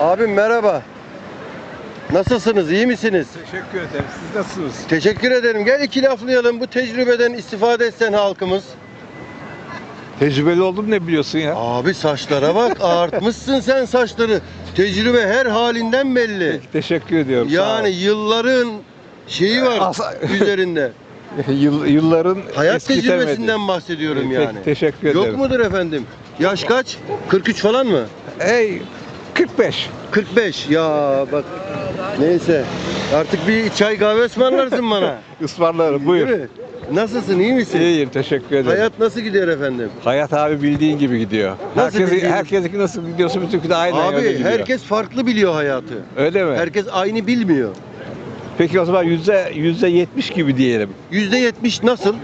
Abim merhaba. Nasılsınız? iyi misiniz? Teşekkür ederim. Siz nasılsınız? Teşekkür ederim. Gel iki laflayalım. Bu tecrübeden istifade etsen halkımız. Tecrübeli oldum ne biliyorsun ya? Abi saçlara bak. Artmışsın sen saçları. Tecrübe her halinden belli. Teşekkür ediyorum. sağ Yani yılların şeyi var As- üzerinde. ol. Yıl, yılların Hayat eskitemedi. tecrübesinden bahsediyorum Peki, yani. teşekkür ederim. Yok mudur efendim? Yaş kaç? 43 falan mı? Hey 45. 45. Ya bak. Neyse. Artık bir çay kahve ısmarlarsın bana. Ismarlarım buyur. Değil mi? Nasılsın? iyi misin? İyiyim teşekkür ederim. Hayat, Hayat nasıl gidiyor efendim? abi bildiğin gibi gidiyor. Nasıl Herkes, bildiğin- herkesinki nasıl gidiyorsa bizimki de aynı Abi gidiyor. herkes farklı biliyor hayatı. Öyle mi? Herkes aynı bilmiyor. Peki o zaman yüzde yüzde yetmiş gibi diyelim. Yüzde yetmiş nasıl?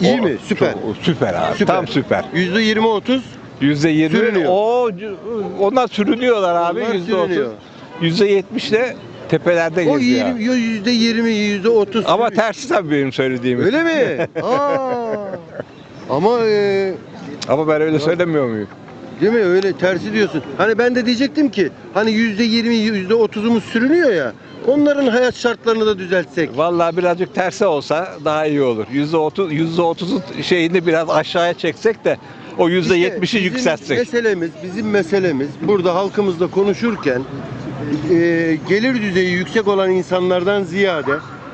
İyi O- mi? Süper. çok- süper abi. Süper. Tam süper. Yüzde yirmi otuz Yüzde yirmi. Sürünüyor. O onlar sürünüyorlar abi. Onlar Yüzde otuz. Yüzde yetmiş de tepelerde o geziyor. yirmi- yüzde yirmi, yüzde otuz. Ama tersi tabii benim söylediğim. Öyle mi? Aa. Ama e, Ama ben öyle söylemiyor muyum? değil mi? Öyle tersi diyorsun. Hani ben de diyecektim ki hani yüzde yirmi, yüzde otuzumuz sürünüyor ya. Onların hayat şartlarını da düzeltsek. Vallahi birazcık tersi olsa daha iyi olur. Yüzde otuz, yüzde otuzun şeyini biraz aşağıya çeksek de o yüzde İşte yetmişi bizim yükseltsek. Meselemiz, bizim meselemiz burada halkımızla konuşurken e, gelir düzeyi yüksek olan insanlardan ziyade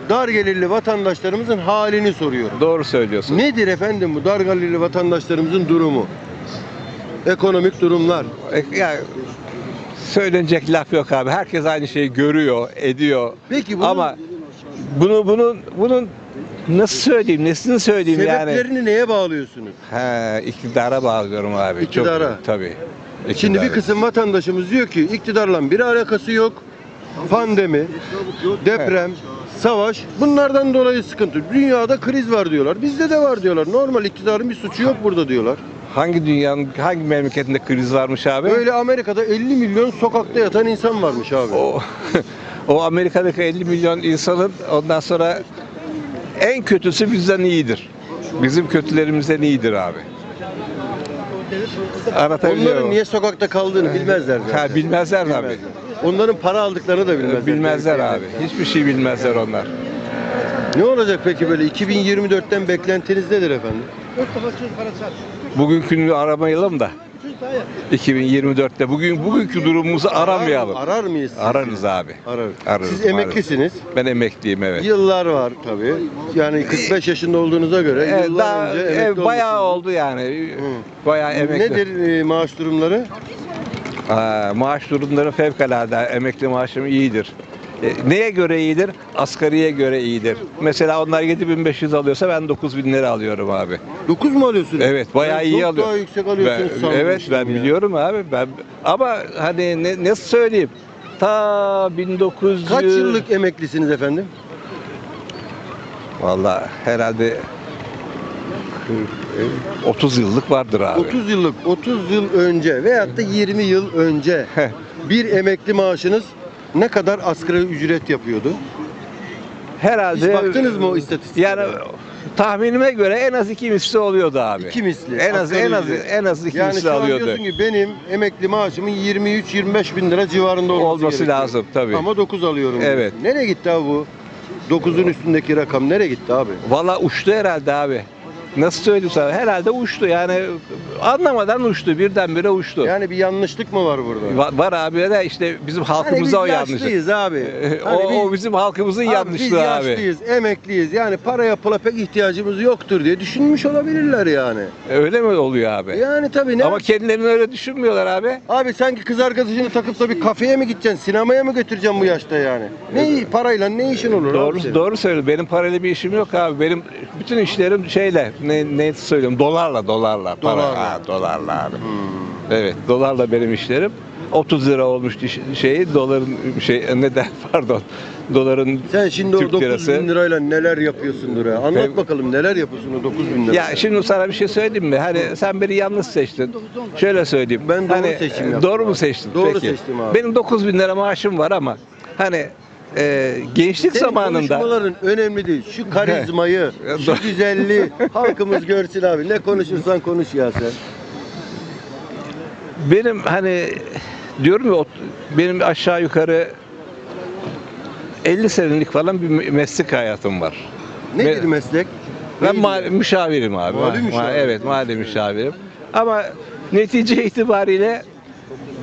dar gelirli vatandaşlarımızın halini soruyorum. Doğru söylüyorsun. Nedir efendim bu dar gelirli vatandaşlarımızın durumu? Ekonomik durumlar. E, Ya söylenecek laf yok abi. Herkes aynı şeyi görüyor, ediyor. Peki bunun Ama bunu bunun bunun nasıl söyleyeyim, nesini söyleyeyim yani? sebeplerini neye bağlıyorsunuz? He, iktidara bağlıyorum abi. İktidara. Çok, tabii. Şimdi İktidara. bir kısım vatandaşımız diyor ki iktidarla bir alakası yok. Pandemi, deprem, savaş bunlardan dolayı sıkıntı. Dünyada kriz var diyorlar. Bizde de var diyorlar. Normal iktidarın bir suçu yok burada diyorlar. Hangi dünyanın hangi memleketinde kriz varmış abi? Böyle Amerika'da 50 milyon sokakta yatan insan varmış abi. O o Amerika'daki 50 milyon insanın ondan sonra en kötüsü bizden iyidir. Bizim kötülerimizden iyidir abi. Onların niye sokakta kaldığını bilmezler zaten. Ha, bilmezler. Bilmezler. Onların para aldıklarını da bilmezler. Bilmezler abi. Hiçbir şey bilmezler onlar. Ne olacak peki böyle 2024'ten beklentiniz nedir efendim? Bugünkünü aramayalım da 2024'te bugün bugünkü durumumuzu aramayalım. Arar mıyız? sizi? Ararız abi. Ararız. Ararız, Siz emeklisiniz. Ben emekliyim evet. Yıllar var tabii. Yani 45 yaşında olduğunuza göre Evet, yıllar daha, önce evet, emekli bayağı olmuşsunuz. oldu yani. Bayağı emekli. Nedir e, maaş durumları? Aa, maaş durumları fevkalade. Emekli maaşım iyidir. E, neye göre iyidir? Asgariye göre iyidir. Mesela onlar 7500 alıyorsa ben 9000 lira alıyorum abi. 9 mu alıyorsunuz? Evet bayağı iyi çok daha yüksek alıyorsunuz Ben- sanmıştım Evet ben ya. biliyorum abi. Ben ama hani ne, nasıl söyleyeyim? Ta 1900 Kaç yıllık emeklisiniz efendim? Vallahi herhalde 30 yıllık vardır abi. 30 yıllık, 30 yıl önce veyahut da 20 yıl önce Heh. bir emekli maaşınız ne kadar asgari ücret yapıyordu? Herhalde Hiç baktınız mı o istatistiklere? Yani tahminime göre en az iki misli oluyordu abi. İki misli. En az en az ücret. en az iki yani misli alıyordu. diyorsun ki benim emekli maaşımın 23-25 bin lira civarında olması, Olması gerekiyor. lazım tabii. Ama 9 alıyorum. Evet. diyorsun. Nereye gitti abi bu? 9'un üstündeki rakam nereye gitti abi? Valla uçtu herhalde abi. Nasıl söyleyeyim sana? Herhalde uçtu yani anlamadan uçtu. Birdenbire uçtu. Yani bir yanlışlık mı var burada? Va- var abi de işte bizim Hani biz halkımıza o yanlışlık. yaşlıyız abi. Ee, Hani o, biz- o bizim halkımızın Abi yanlışlığı biz abi. yaşlıyız, emekliyiz. Yani paraya pula pek ihtiyacımız yoktur diye düşünmüş olabilirler yani. Öyle mi oluyor abi? Yani tabii ne? Ama kendilerini öyle düşünmüyorlar abi. Abi sanki kız arkadaşını takıp da bir kafeye mi gideceksin, sinemaya mı götüreceksin bu yaşta yani? Ne parayla ne işin olur abi Doğru senin? doğru söylüyor. Benim parayla bir işim yok abi. Benim bütün işlerim şeyle ne ne söylüyorum? Dolarla dolarla. Para, Dolarla. Dolarla abi. Hmm. Evet, dolarla benim işlerim. 30 lira olmuş şeyi doların şey ne der pardon. Doların Sen şimdi o Türk 9 lirası. bin lirayla neler yapıyorsundur ha? Anlat Hem- bakalım neler yapıyorsun o 9 bin lira? Ya şimdi sana bir şey söyleyeyim mi? Hani sen beni yanlış seçtin. Şöyle söyleyeyim. Ben doğru hani, seçim e, yaptım Doğru mu seçtin? Doğru Peki. seçtim abi. Benim 9 bin lira maaşım var ama hani e, gençlik Senin zamanında konuşmaların önemli değil. Şu karizmayı, şu güzelliği halkımız görsün abi. Ne konuşursan konuş ya sen. benim hani diyorum ya ot- benim aşağı yukarı 50 senelik falan bir meslek hayatım var. Nedir Me- meslek? Ben Neydi? ma- müşavirim abi. Mali Ma- müşavir. Evet, mali müşavirim. Ama netice itibariyle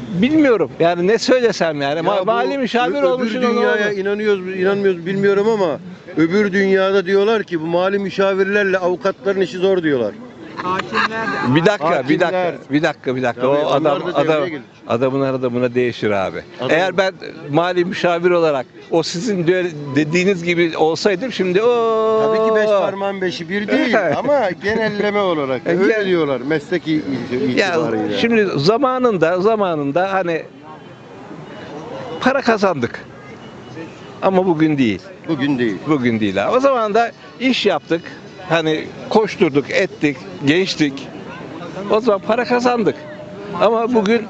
bilmiyorum. Yani ne söylesem yani. Ya mali müşavir öbür olmuşsun onu dünyaya inanıyoruz inanmıyoruz bilmiyorum ama öbür dünyada diyorlar ki bu mali müşavirlerle avukatların işi zor diyorlar. Bir dakika, bir Hakimler. dakika, bir dakika, bir dakika. Tabii, o onlar adam da devreye adam gelir. adamın arada buna değişir abi. Adam- Eğer ben mali müşavir olarak o sizin de- dediğiniz gibi olsaydım şimdi o Tabii ki beş parmağın beşi bir değil ama genelleme olarak E, öyle gel- diyorlar meslek i- i- Ya itibarıyla. şimdi zamanında zamanında hani para kazandık. Ama bugün değil. Bugün değil. Bugün değil ha. O zaman da iş yaptık. Hani koşturduk, ettik, gençtik. O zaman para kazandık. Ama bugün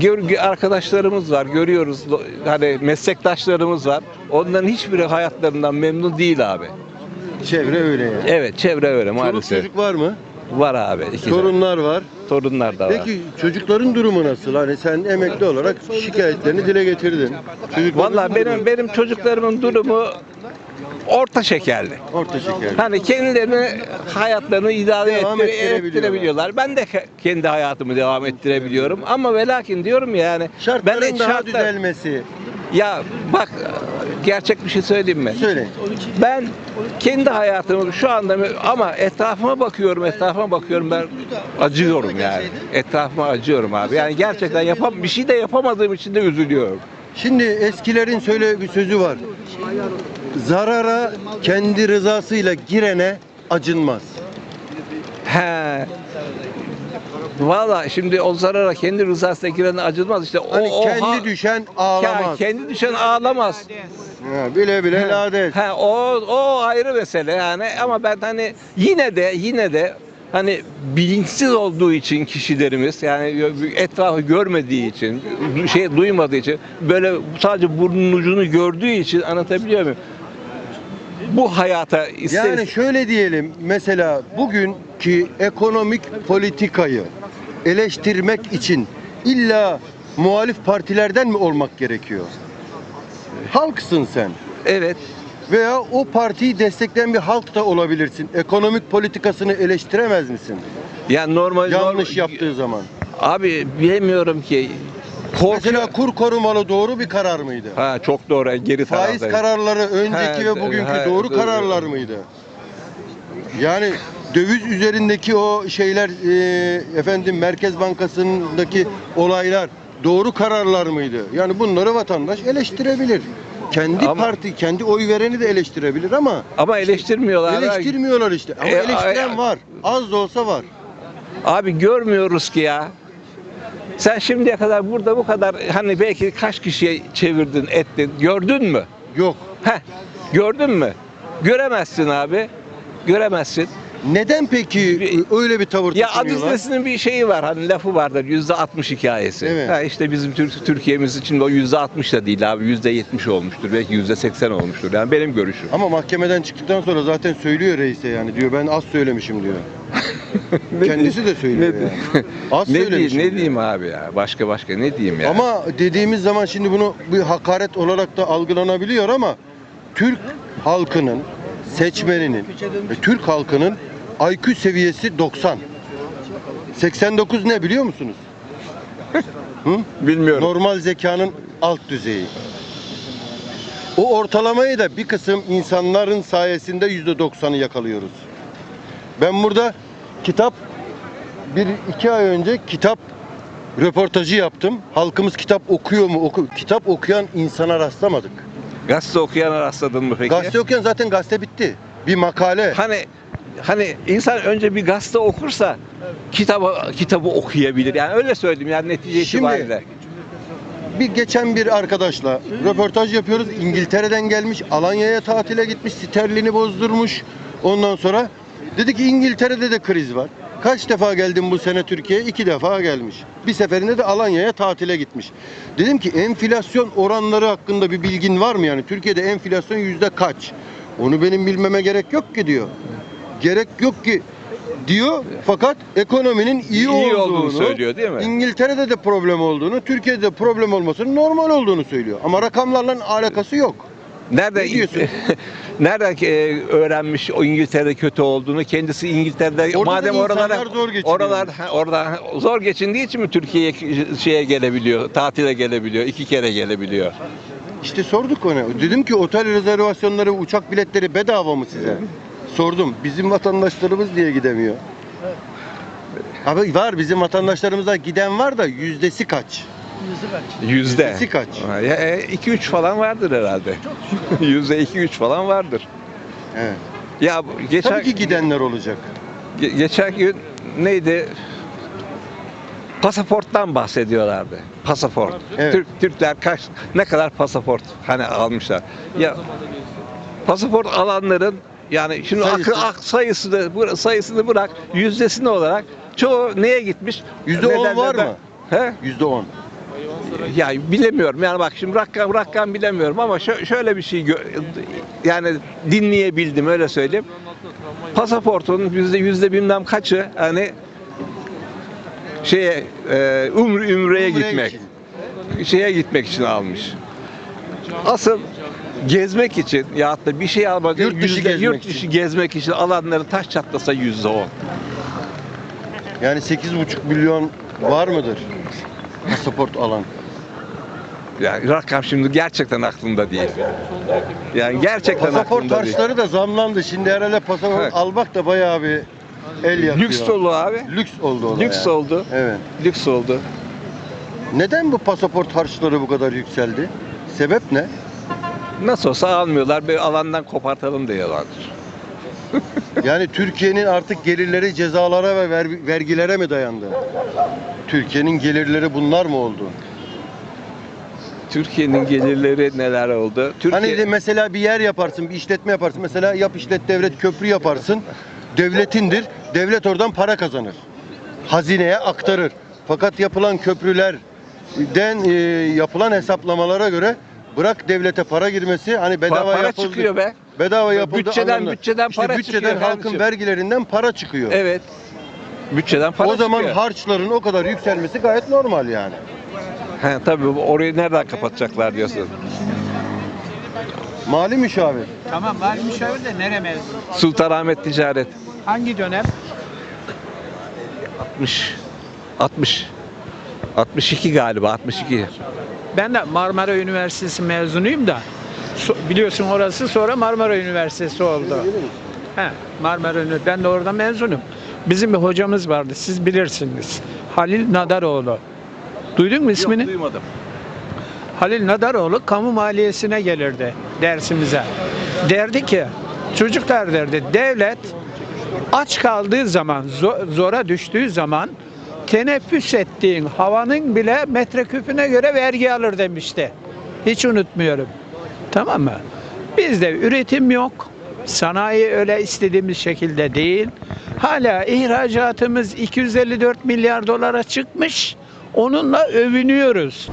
gör, arkadaşlarımız var, görüyoruz. Hani meslektaşlarımız var. Onların hiçbiri hayatlarından memnun değil abi. Çevre öyle yani. Evet, çevre öyle Çoluk maalesef. çocuk var mı? Var abi. iki. Torunlar var. Torunlar da var. Peki çocukların durumu nasıl? Hani sen emekli olarak şikayetlerini dile getirdin. Çocukların Vallahi benim benim çocuklarımın durumu orta şekerli. orta şeker. Hani kendilerini hayatlarını idare Devam ettire- ettirebiliyorlar. ettirebiliyorlar. Ben de ke- kendi hayatımı devam ettirebiliyorum. Ama ve lakin diyorum ya yani Şartların ben daha şartlar- düzelmesi. Ya bak gerçek bir şey söyleyeyim mi? Söyle. Ben kendi hayatımı şu anda ama etrafıma bakıyorum, etrafıma bakıyorum ben acıyorum yani. Etrafıma acıyorum abi. Yani gerçekten yapam bir şey de yapamadığım için de üzülüyorum. Şimdi eskilerin söyle bir sözü var. Zarara kendi rızasıyla girene acınmaz. He. Valla şimdi o zarara kendi rızasına girene acılmaz işte. O, Hani o kendi ha- düşen Ya ağlamaz. kendi düşen ağlamaz. Ha, bile bile lades. Ha, o o ayrı mesele yani ama ben hani yine de yine de hani bilinçsiz olduğu için kişilerimiz yani etrafı görmediği için şey duymadığı için böyle sadece burnun ucunu gördüğü için anlatabiliyor muyum? Bu hayata ister Yani şöyle diyelim mesela bugünkü ekonomik politikayı eleştirmek için illa muhalif partilerden mi olmak gerekiyor? Halksın sen evet veya o partiyi destekleyen bir halk da olabilirsin. Ekonomik politikasını eleştiremez misin? yani normal Yanlış normal- yaptığı zaman. Abi bilemiyorum ki. Korku... Mesela kur korumalı doğru bir karar mıydı? ha çok doğru geri Faiz tarafta. kararları önceki He, ve bugünkü he, doğru doğru. kararlar mıydı? Yani döviz üzerindeki o şeyler e, efendim Merkez Bankası'ndaki olaylar doğru kararlar mıydı? Yani bunları vatandaş eleştirebilir. Kendi Ama- parti, kendi oy vereni de eleştirebilir ama Ama eleştirmiyorlar. eleştirmiyorlar işte. Ama E, eleştiren var. Az da olsa var. Abi görmüyoruz ki ya. Sen şimdiye kadar burada bu kadar hani belki kaç kişiye çevirdin, ettin. Gördün mü? Yok. Heh. Gördün mü? Göremezsin abi. Göremezsin. Neden peki öyle bir tavır Ya tutunuyorlar? Adilesinin bir şeyi var hani lafı vardır yüzde 60 hikayesi. Evet. Ha işte bizim Tür- Türkiye'miz için o yüzde 60 da değil abi yüzde 70 olmuştur belki yüzde 80 olmuştur yani benim görüşüm. Ama mahkemeden çıktıktan sonra zaten söylüyor reise yani diyor ben az söylemişim diyor. Kendisi de söylüyor Ne, yani. Az ne, söylemişim diyeyim, ne diyor. diyeyim abi ya başka başka ne diyeyim ya. Ama dediğimiz zaman şimdi bunu bir hakaret olarak da algılanabiliyor ama Türk halkının, seçmeninin, ve Türk halkının IQ seviyesi 90. 89 ne biliyor musunuz? Hı? bilmiyorum. Normal zekanın alt düzeyi. O ortalamayı da bir kısım insanların sayesinde yüzde doksanı yakalıyoruz. Ben burada kitap bir iki ay önce kitap röportajı yaptım. Halkımız kitap okuyor mu? Oku kitap okuyan insana rastlamadık. Gazete okuyana rastladın mı peki? Gazete okuyan zaten gazete bitti. Bir makale. Hani hani insan önce bir gazete okursa kitabı kitabı okuyabilir. Yani öyle söyleyeyim yani netice Şimdi- itibariyle. Bir geçen bir arkadaşla röportaj yapıyoruz. İngiltere'den gelmiş, Alanya'ya tatile gitmiş, sterlini bozdurmuş. Ondan sonra dedi ki İngiltere'de de kriz var. Kaç defa geldin bu sene Türkiye'ye? İki defa gelmiş. Bir seferinde de Alanya'ya tatile gitmiş. Dedim ki enflasyon oranları hakkında bir bilgin var mı yani? Türkiye'de enflasyon yüzde kaç? Onu benim bilmeme gerek yok ki diyor. Gerek yok ki diyor fakat ekonominin iyi, İyi olduğunu, olduğunu söylüyor, değil mi? İngiltere'de de problem olduğunu, Türkiye'de de problem olmasının normal olduğunu söylüyor. Ama rakamlarla alakası yok. Nerede Ne diyorsun? nerede e, öğrenmiş o İngiltere'de kötü olduğunu? Kendisi İngiltere'de Orada da madem oralara insanlar zor geçiniyor. oralar ha, orada zor geçindiği için mi Türkiye'ye şeye gelebiliyor, tatile gelebiliyor, iki kere gelebiliyor. İşte sorduk ona. Dedim ki otel rezervasyonları, uçak biletleri bedava mı size? Sordum. Bizim vatandaşlarımız diye gidemiyor. Abi var bizim vatandaşlarımızda giden var da yüzdesi kaç? Yüzde. Yüzdesi kaç? Ha, ya, e, iki üç falan vardır herhalde. Yüzde iki üç falan vardır. Evet. Ya geçen Tabii ki gidenler olacak. Ge- geçen gün neydi? Pasaporttan bahsediyorlardı. Pasaport. Evet. Türk Türkler kaç ne kadar pasaport hani almışlar. Ya pasaport alanların yani şimdi Sayısı. akı ak sayısını sayısını bırak yüzdesini olarak çoğu neye gitmiş? Yüzde on var mı? He? Yüzde on. Ya bilemiyorum. Yani bak şimdi rakam rakam bilemiyorum ama şö- şöyle bir şey yani dinleyebildim öyle söyleyeyim. Pasaportun yüzde yüzde bilmem kaçı hani şeye e, umre, ümreye Umre gitmek için. şeye gitmek için almış. Asıl gezmek için ya da bir şey almak Yurt dışı yüzde- gezmek yurt dışı için. gezmek için alanları taş çatlasa yüzde on. Yani 8,5 milyon var mıdır? Pasaport alan. Yani rakam şimdi gerçekten aklımda değil. Yani gerçekten Pasaport aklımda değil. harçları da zamlandı. Şimdi herhalde pasaport Evet. almak da bayağı bir el yakıyor. Lüks oldu abi. Lüks oldu o da Lüks yani. oldu. Evet. Lüks oldu. Neden bu pasaport harçları bu kadar yükseldi? Sebep ne? Nasıl olsa almıyorlar. Bir alandan kopartalım diyorlardır. Yani Türkiye'nin artık gelirleri cezalara ve ver- vergilere mi dayandı? Türkiye'nin gelirleri bunlar mı oldu? Türkiye'nin gelirleri neler oldu? Türkiye Hani de mesela bir yer yaparsın, bir işletme yaparsın. Mesela yap işlet devlet köprü yaparsın. Devletindir. Devlet oradan para kazanır. Hazineye aktarır. Fakat yapılan köprülerden e, yapılan hesaplamalara göre bırak devlete para girmesi hani bedava para yapıldı. çıkıyor be. Bedava yapıldı. Bütçeden- anlamında. bütçeden İşte para bütçeden çıkıyor halkın kardeşim. vergilerinden para çıkıyor. Evet. Bütçeden para o zaman çıkıyor. harçların o kadar yükselmesi gayet normal yani. He, tabii orayı nereden kapatacaklar diyorsun. Mali müşavir. Tamam mali müşavir de nere mezun? Sultanahmet Ticaret Hangi dönem? 60 60 62 galiba 62. Ben de Marmara Üniversitesi mezunuyum da. Biliyorsun orası sonra Marmara Üniversitesi oldu. He, Marmara Üniversitesi. Ben de orada mezunum. Bizim bir hocamız vardı. Siz bilirsiniz. Halil Nadaroğlu. Duydun mu ismini? Yok, duymadım. Halil Nadaroğlu kamu maliyesine gelirdi dersimize. Derdi ki çocuklar derdi devlet aç kaldığı zaman zo- zora düştüğü zaman teneffüs ettiğin havanın bile metreküpüne göre vergi alır demişti. Hiç unutmuyorum. Tamam mı? Bizde üretim yok. Sanayi öyle istediğimiz şekilde değil. Hala ihracatımız 254 milyar dolara çıkmış. Onunla övünüyoruz.